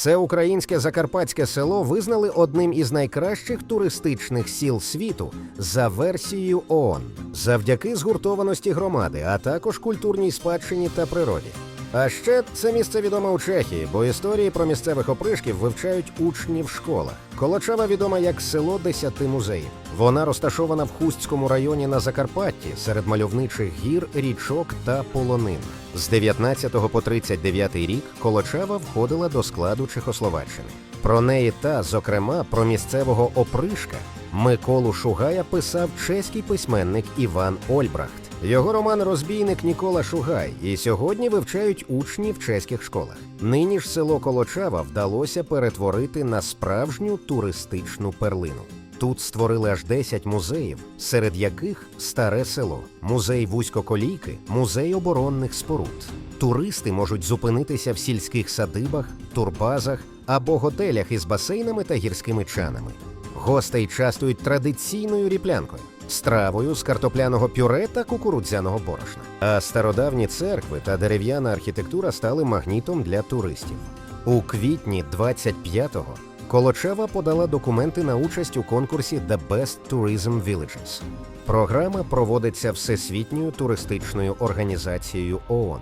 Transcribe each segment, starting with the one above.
Це українське закарпатське село визнали одним із найкращих туристичних сіл світу за версією ООН, завдяки згуртованості громади, а також культурній спадщині та природі. А ще це місце відоме у Чехії, бо історії про місцевих опришків вивчають учні в школах. Колочава відома як село десяти музеїв. Вона розташована в Хустському районі на Закарпатті серед мальовничих гір, річок та полонин. З 19 по 39 рік Колочава входила до складу Чехословаччини. Про неї та, зокрема, про місцевого опришка Миколу Шугая писав чеський письменник Іван Ольбрахт. Його роман Розбійник Нікола Шугай і сьогодні вивчають учні в чеських школах. Нині ж село Колочава вдалося перетворити на справжню туристичну перлину. Тут створили аж 10 музеїв, серед яких старе село, музей вузькоколійки, музей оборонних споруд. Туристи можуть зупинитися в сільських садибах, турбазах або готелях із басейнами та гірськими чанами. Гостей частують традиційною ріплянкою, стравою з картопляного пюре та кукурудзяного борошна. А стародавні церкви та дерев'яна архітектура стали магнітом для туристів. У квітні 25-го Колочева подала документи на участь у конкурсі The Best Tourism Villages. Програма проводиться Всесвітньою туристичною організацією ООН.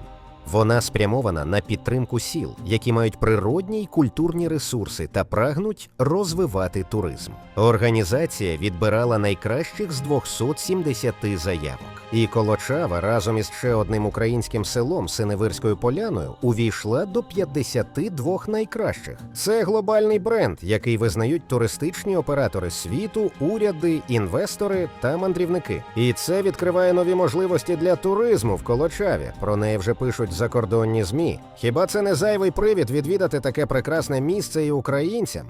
Вона спрямована на підтримку сіл, які мають природні й культурні ресурси та прагнуть розвивати туризм. Організація відбирала найкращих з 270 заявок. І Колочава разом із ще одним українським селом Синевирською поляною увійшла до 52 найкращих. Це глобальний бренд, який визнають туристичні оператори світу, уряди, інвестори та мандрівники. І це відкриває нові можливості для туризму в Колочаві. Про неї вже пишуть закордонні змі. Хіба це не зайвий привід відвідати таке прекрасне місце і українцям?